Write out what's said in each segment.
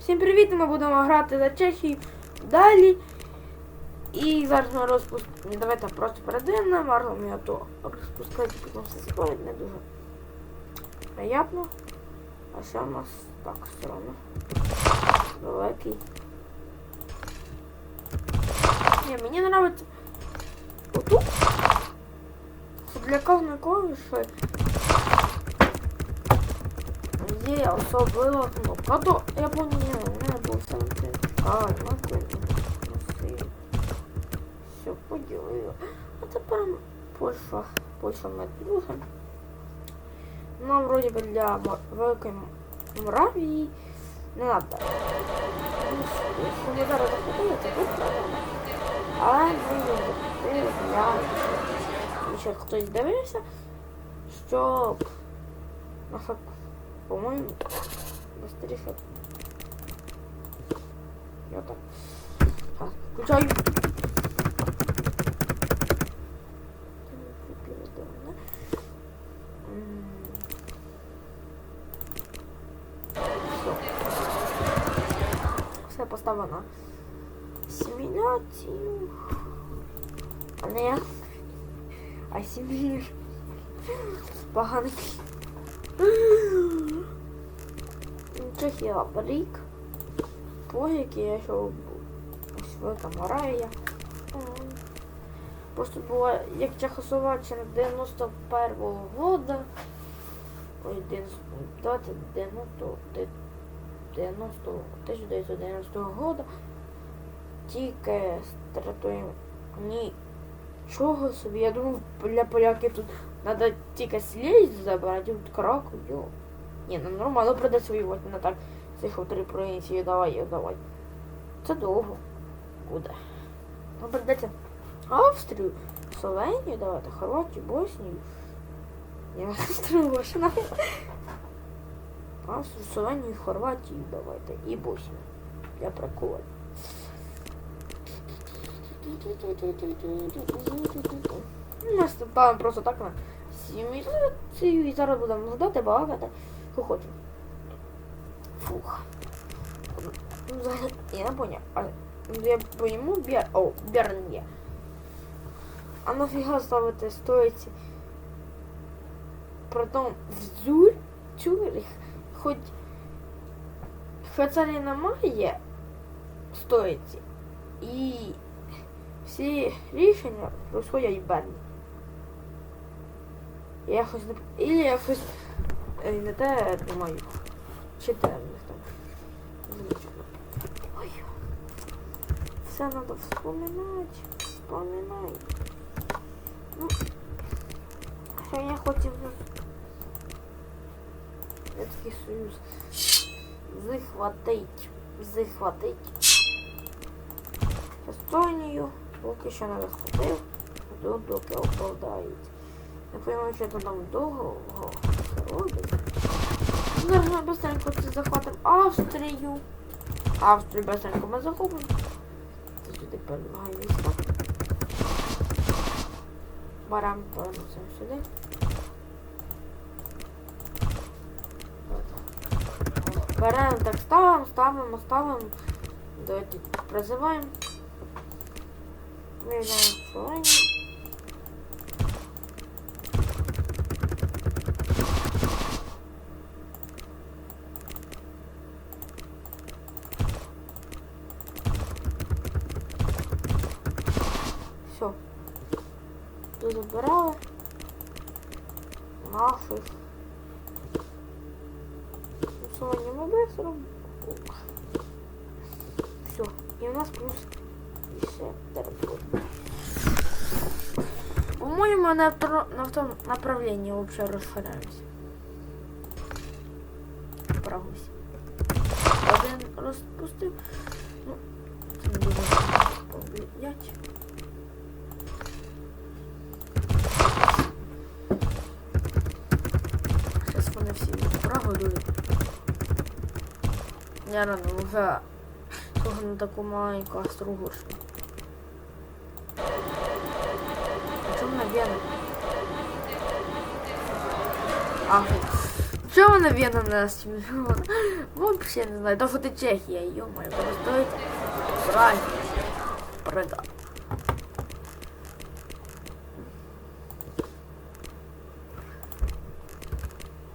Всім привіт! Ми будемо грати за Чехію далі. І зараз ми розпустимо. Давайте просто на армію, а то розпускати потім все сходить не дуже приємно. А ще у нас так все одно. Великий. Ні, мені подобається отут. Що для кожної клавіші є особлива кнопка. А то я помню, у мене був сам А, ну Все, поділили. А тепер Польща. Польща ми дружимо. Нам вроді би для Великої Моравії не треба. Якщо ми зараз тут треба. Але не захопили для... Ще хтось дивився, щоб... Наша по-моему, быстрее. Я так. А, включай. Все. Поставлено. Симуляцію. А не я. А симулюю. Поганий. Чехія рік. Погіки я ще. Ось велика Морая. Просто була як Чехословаччина 91-го года. Ой, 90, давайте 90, 90, 1990 года. Тільки з нічого собі. Я думав, для поляків тут треба тільки слізь забрати, тут Краков, йо. Ні, ну нормально придеться воювати, не так. Зайшов три провінції, давай, давай. Це довго буде. Ну, придеться Австрію, Словенію, давайте, Хорватію, Боснію. Я Австрію вашу. Австрію, Словенію, Хорватію давайте. І Боснію. Я прикольно. Ми просто так на сім'ю і зараз будемо ждати, багато. Хто хоче. Фух. Ну, я понял. Ну, я пойму Бер... О, Берн є. А нафіга ставити стоїці? Притом в Зюр, Цюрих, хоч Швейцарії немає стоїці. І всі рішення происходять в Берні. Я якось не... Или якось е, не те думаю. Чи те там. Ой. Все надо вспоминать. Вспоминай. Ну, що я хотів Советский Союз захватить. Захватить. Естонію. Поки що не. До доки оправдається. Не пойму, що там довго. Зараз ми быстренько це захватимо Австрію. Австрію быстренько ми захопимо. Це сюди війська. Беремо, переносимо сюди. Беремо, так ставимо, ставимо, ставимо. Давайте призиваємо. Виявляємо Словенію. І у нас плюс ще терпуть. По-моєму, на, второ- на втором направлении вообще расширяемся. Справимся. Один розпустив. Ну, повлиять. Зараз вони всі прогорюють. Я рано вже того на таку маленьку астрогоршу. А чому на вену? А, Чого вона вена нас чемпіон? Вообще не знаю. То що ти Чехія, йо-моє, ви стоїть. Правильно. Прыгал.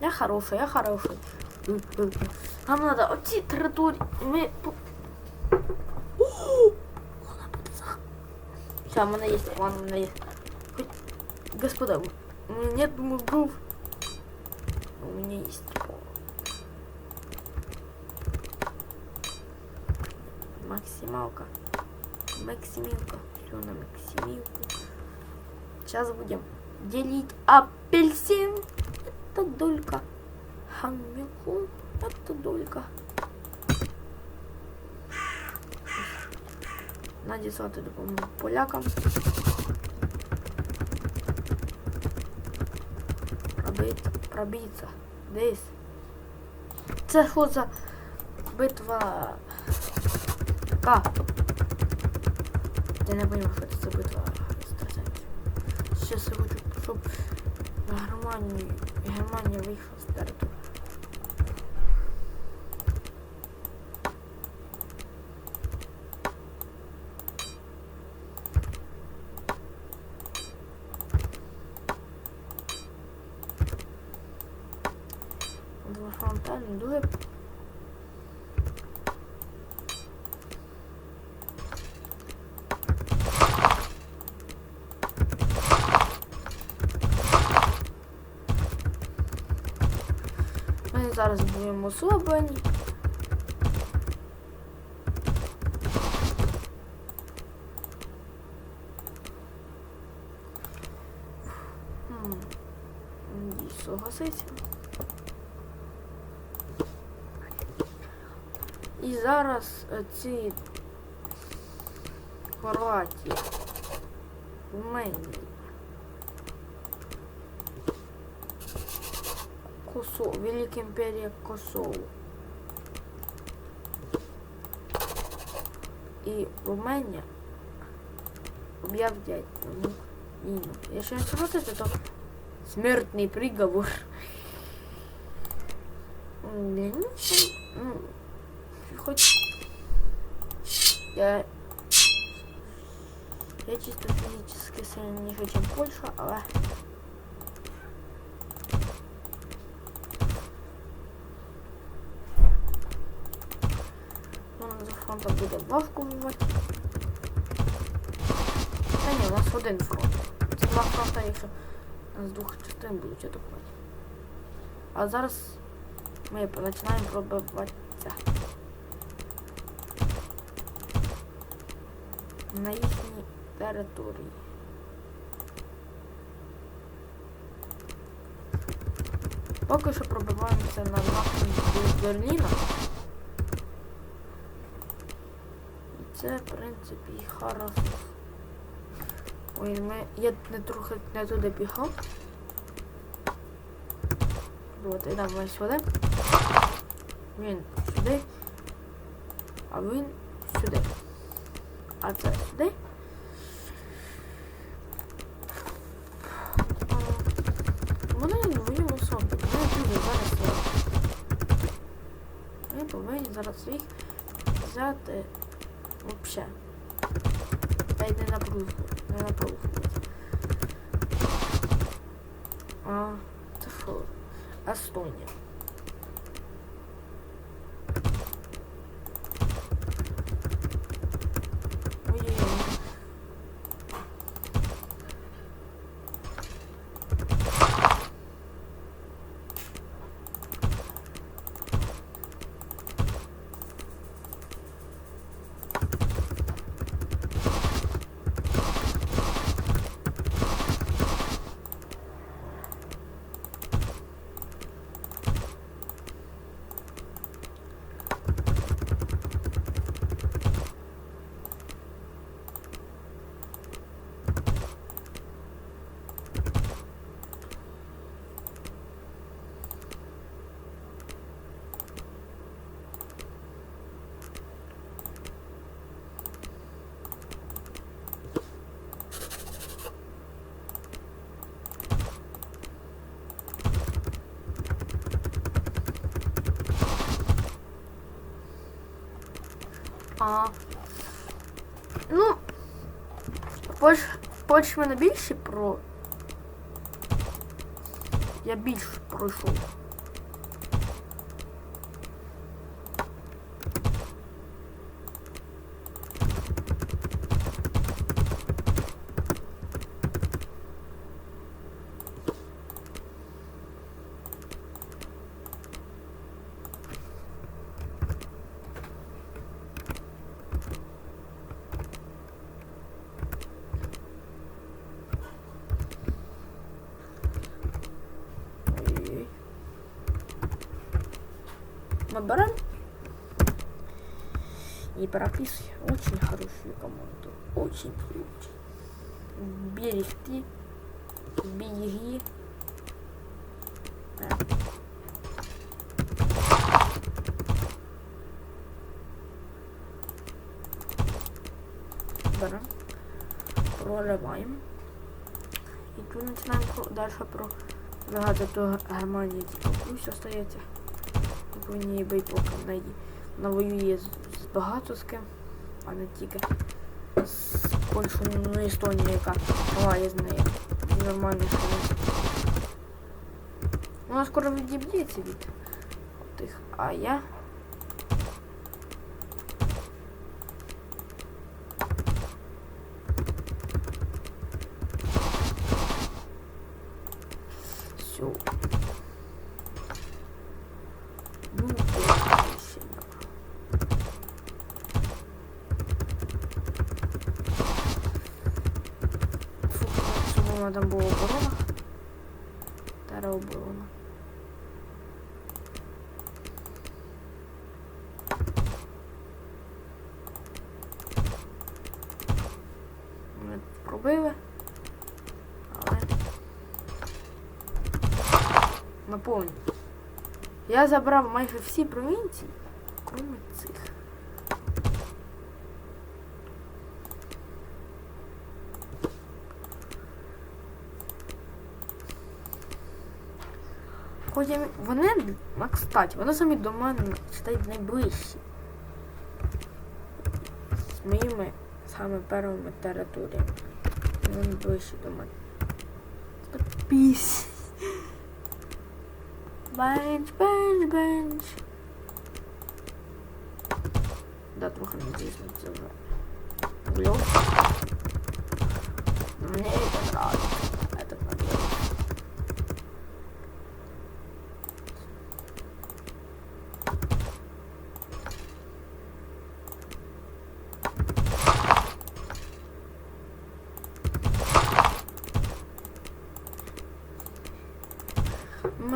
Я хороший, я хороший. Нам надо оці території. Ми. по- У мене є у мене є. Хоть... Господа, у меня мозгов. У меня есть. Максималка. Максимилка. Все на максимилку. Сейчас будем делить апельсин. Это долька. Хамилку. Это долька. Надіслати допомогу полякам. Пробіться. Десь. Це що за битва? Яка? Я не понял, що це за битва екстрасенсів. Щас я хочу, щоб Германія, Германія вийшла з території. Два фронтальні дуже Ми зараз будемо слабені. Хм. Ні, зараз е, ці Хорватія, Румунія, Косово, Велика імперія Косово. І Румунія об'являть ну, війну. Якщо не согласиться, то смертний приговор. М, для них, ну, хоть я я чисто физически сильніше, чем Польща, але ну, за фронтом буде важко воювати. Та ні, у нас один фронт. Це два фронта, якщо з двох частин будуть атакувати. А зараз ми починаємо пробиватися. На їхній території. Поки що пробиваємося на напрямку до Берліна. І це, в принципі, хорошо. Ой, ми... я не трохи не туди бігав. От, йдемо ми сюди. Він сюди. А він сюди. А це сюди. Вони двоїм особи. Дуже зараз. я- Ми повинні зараз їх взяти вообще. Та й не напружувати. Не напружувати. А, це що? Естонія. Ага. Ну, хоч, хоч мене більше про. Я більше пройшов. И прописывай очень хорошую команду. Очень очень. Берегти. Береги. Да. Берем. Проливаем. І тут про- далі про Багато то Германії типу плюс остається. Повинні бити поки в неї навоює з, з багато з ким, а не тільки з Польщею, ну і Естонія, яка має з нею нормально що Вона скоро відіб'ється від тих, а я. Все. Ну, ще. Фу, щоб вона там була оборона. Тероборона. Ми пробили. Але наповню. Я забрав майже всі провінції, крім цих. Хоч я, вони, а, кстати, вони самі до мене стають найближчі. З моїми саме першими територіями. Вони ближчі до мене. Пісь. Бенч, бенч, бенч. Да, трохи не дійсно це вже. Влёв. Мне это нравится. Это нравится.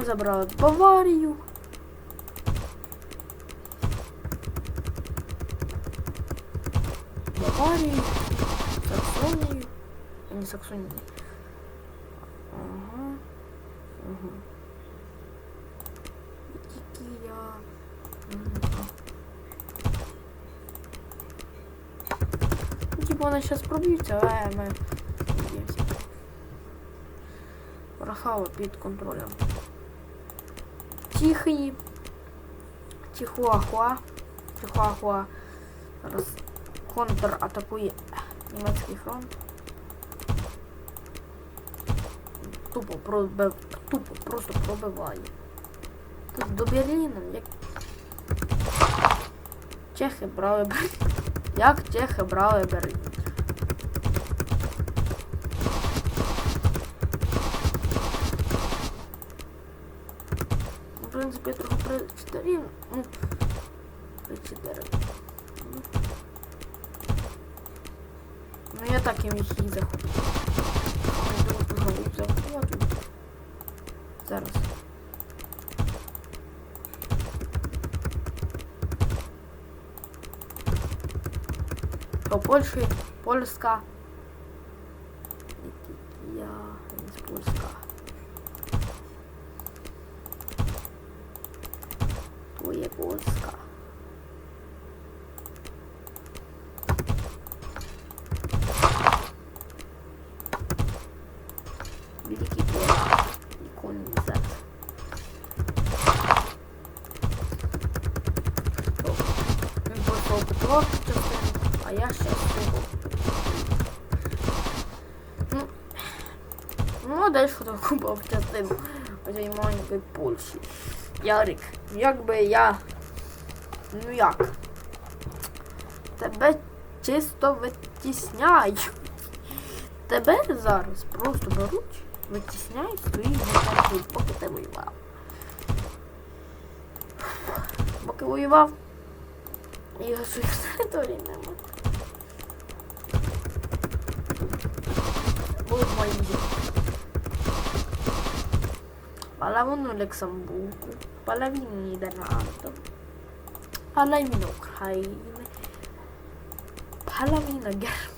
Забрали Баварію. Баварію, Саксонію. Не Саксонію. Ага. І Тільки я. Ну, типу вони зараз проб'ються, але ми. Вархава під контролем. Тихий. Тихуахуа. Тихуахуа. Зараз контр атакує німецький фронт. Тупо пробив, тупо просто пробиває. Тут до Берліна, як чехи брали Берлін. Як чехи брали Берлін. Ну, В принципі, я трохи причитарів. Ну, причитарив. Ну. Ну я так і міг їх заходити. Я думаю, пограбую захвату. Зараз. До Польщі, Польська. Я не Польська. То є Польська. Великий Пора. Иконизат. Він просто окупував цю частину, а я ще цього. Ну, ну, а далі окупував частину оцієї маленької Польщі. Ярик, як би я. Ну як? Тебе чисто витісняю. Тебе зараз просто беруть, витісняють свої гітарки, поки ти воював. Поки воював, його своїх територій нема. Будуть мої діти. Pallavolno Luxemburgo, Pallavino Niederlande, Pallavino Ucraina, Pallavino Germania,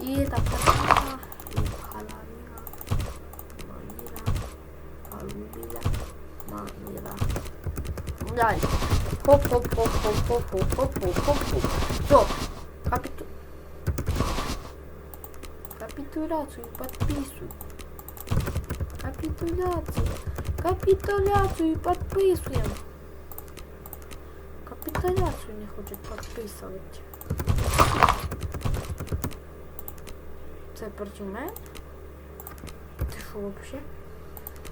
e da Pallavina e Pallavina, Manila, Pallavina, Manila. Dai, pop pop pop pop pop pop pop pop pop. Капитуляцию подписывай. Капитуляцию. Капитуляцию подписываем. Капитуляцию не хочет подписывать. Це проти мене? Ти вообще?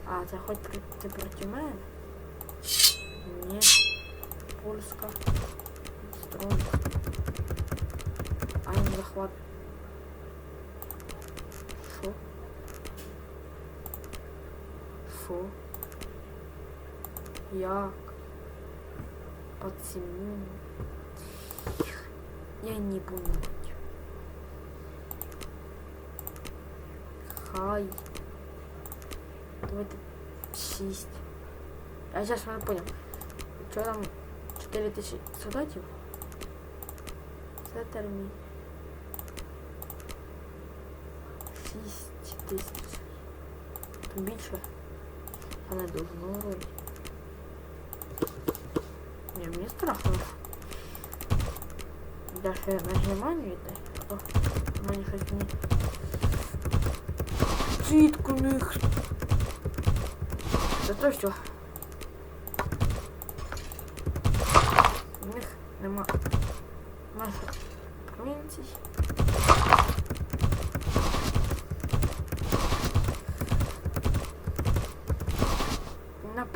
А, хоч при... ти проти мене? Ні. Польська. Строн. А захват. Що? Як? Почему? Я не понимаю. Хай. Давайте шість. Я сейчас не понял. Что там 4 тисячі солдатів? Це термін. 6 тисяч. Більше. не должно вроде. Не, мне страшно. Даже я нажимаю это. О, не хоть не. Цитку них. Зато все. У них нема наших провінцій.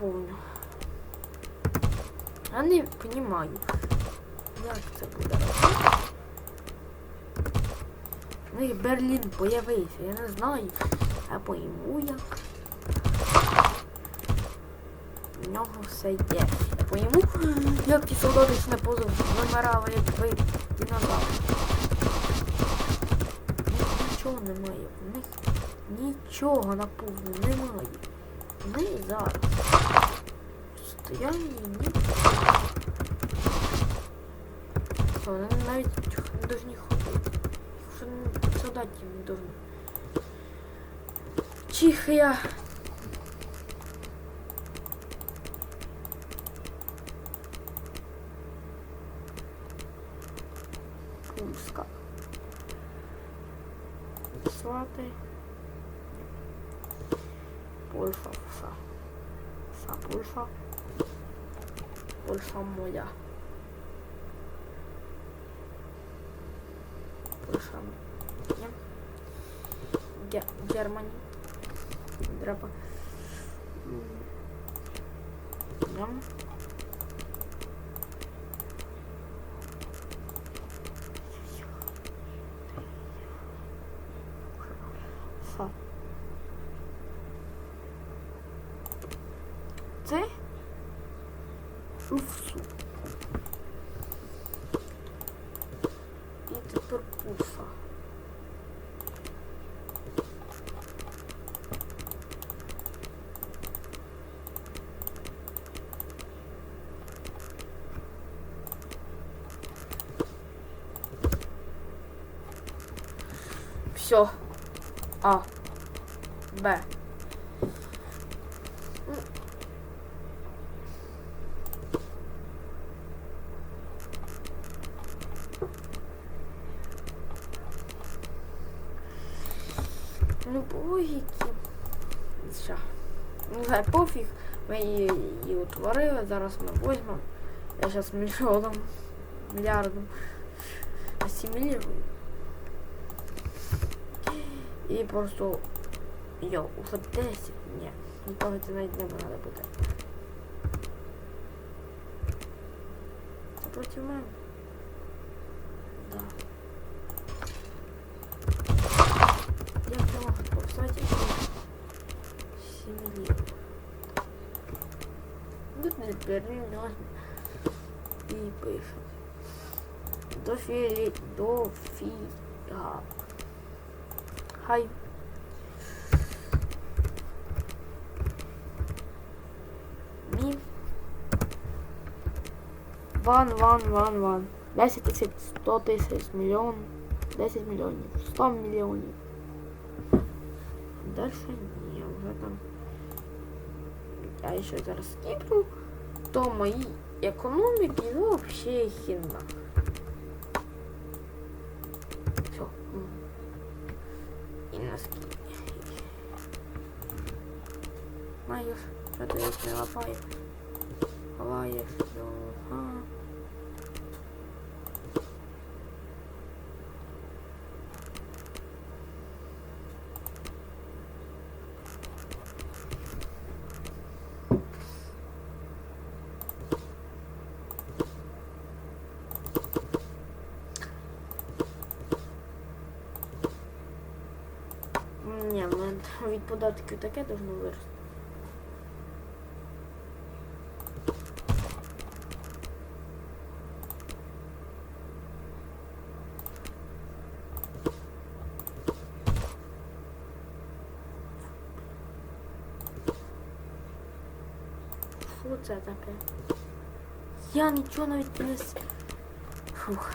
Наповню. Я не понимаю, як це буде. В них Берлін появився, я не знаю. А пойму як. В нього все є. Я пойму, як ті солдати не позов вимирали, як ви динозаври. Нічого немає. В них нічого наповну немає. Вони зараз. я не повинні ходити. Що не повинні. Чих ну, я. Курска. Слати. Польфа, са. Са, польфа. Польща моя. Польща моя. Гер Германія. Треба. Германія. Все. А. Б. Ну, по логіки. Що? Ну, знаю, пофіг. Ми її, її утворили, зараз ми візьмемо. Я зараз мільйоном, мільярдом асимілірую. І просто. Йо, уже 10. Ні, ніколи це навіть не треба буде. Це проти мене. Да. Я прямо повстати симулирую. Тут не перенос і пише. Дофі... Дофіга. Хай. Мі. Ван, ван, ван, ван. 10 тисяч, 100 тисяч, мільйон, 10 мільйонів, 100 мільйонів. Дальше ні, вже там. Я ще зараз скіплю, то мої економіки вообще хіна. І носки. Маєш, що ти не лапаєш? Ага. Ні, в від податків таке должно вирости. Що це таке? Я нічого навіть не... Фух.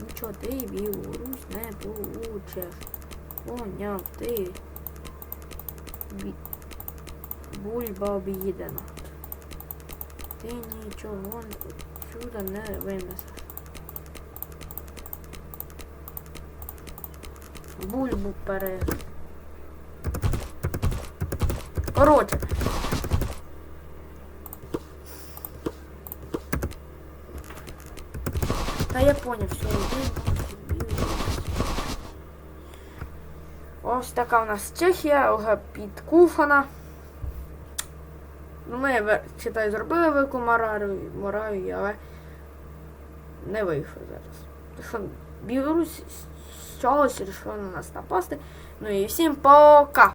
Нічого, ти Білорусь не получиш. Поняв, ти. Бі... Бульба об'їдена. Ти нічого сюди не винесеш. Бульбу пере. Короче. Та я поняв, все, Ось така у нас Чехія, вже підкуфана. Ну, Ми, читай, зробили велику Моравію, але не вийшло зараз. Що Білорусь з рішила на нас напасти. Ну і всім пока!